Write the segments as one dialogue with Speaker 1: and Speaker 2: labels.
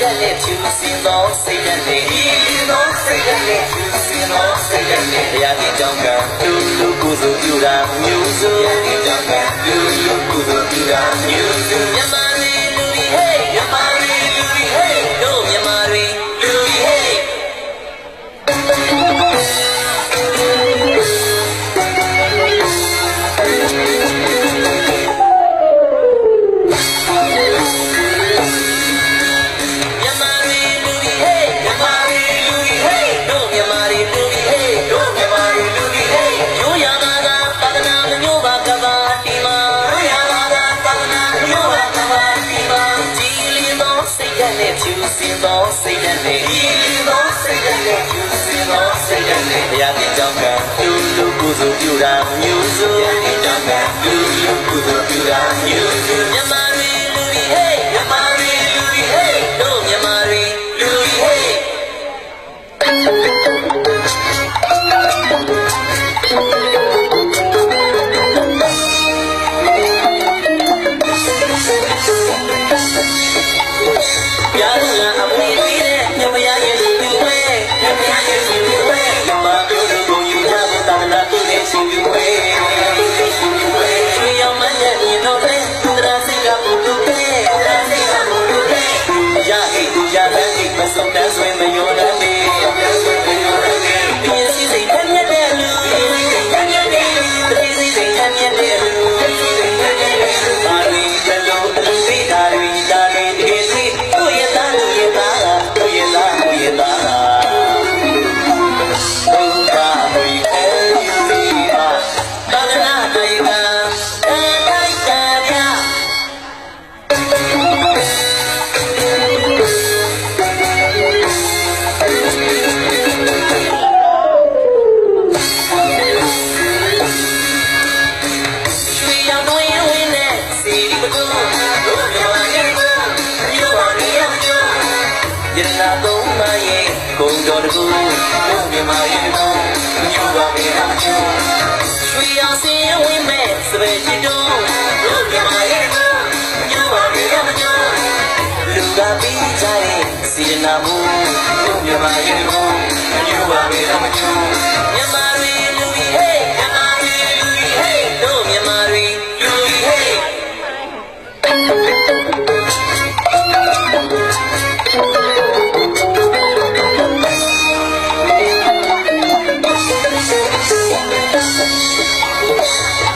Speaker 1: ဓာတ်နဲ့ဖြူစင်သောစိတ်ဓာတ်နဲ့ဤသောစိတ်ဓာတ်နဲ့ဖြူစင်သောစိတ်ဓာတ်နဲ့ဘုရားကြီးကြောင့်ကလူလူကိုယ်စုပြုတာမျိုးစုဘုရားကြီးကြောင့်ကလူလူကိုယ်စုပြုတာမျိုးစုမြန်မာလေးလူကြီးဟေးမြန်မာ စီသောစိတ်နဲ့ဒီသောစိတ်နဲ့ယူစီသောစိတ်နဲ့ဘုရားတောင်းကလူလူကိုယ်စုပြုတာမျိုးစုဘုရားတောင်းကလူလူကိုယ်စုပြုတာမျိုးစု Yeah. မျက်နှာကုန်းမရဲ့ကုန်းတော်တကူမြို့မြန်မာရဲ့ကုန်းမြို့ပါမေနာချူရွှေအောင်စင်ဝင်းမဲ့စပယ်ချစ်တော်မြို့မြန်မာရဲ့ကုန်းမြို့ပါမေနာချူလူကပြီးကြရဲ့စီရနာမှုမြို့မြန်မာရဲ့ကုန်းမြို့ပါမေနာချူမြန်မာ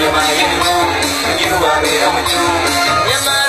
Speaker 1: You're my hero, you are the only one.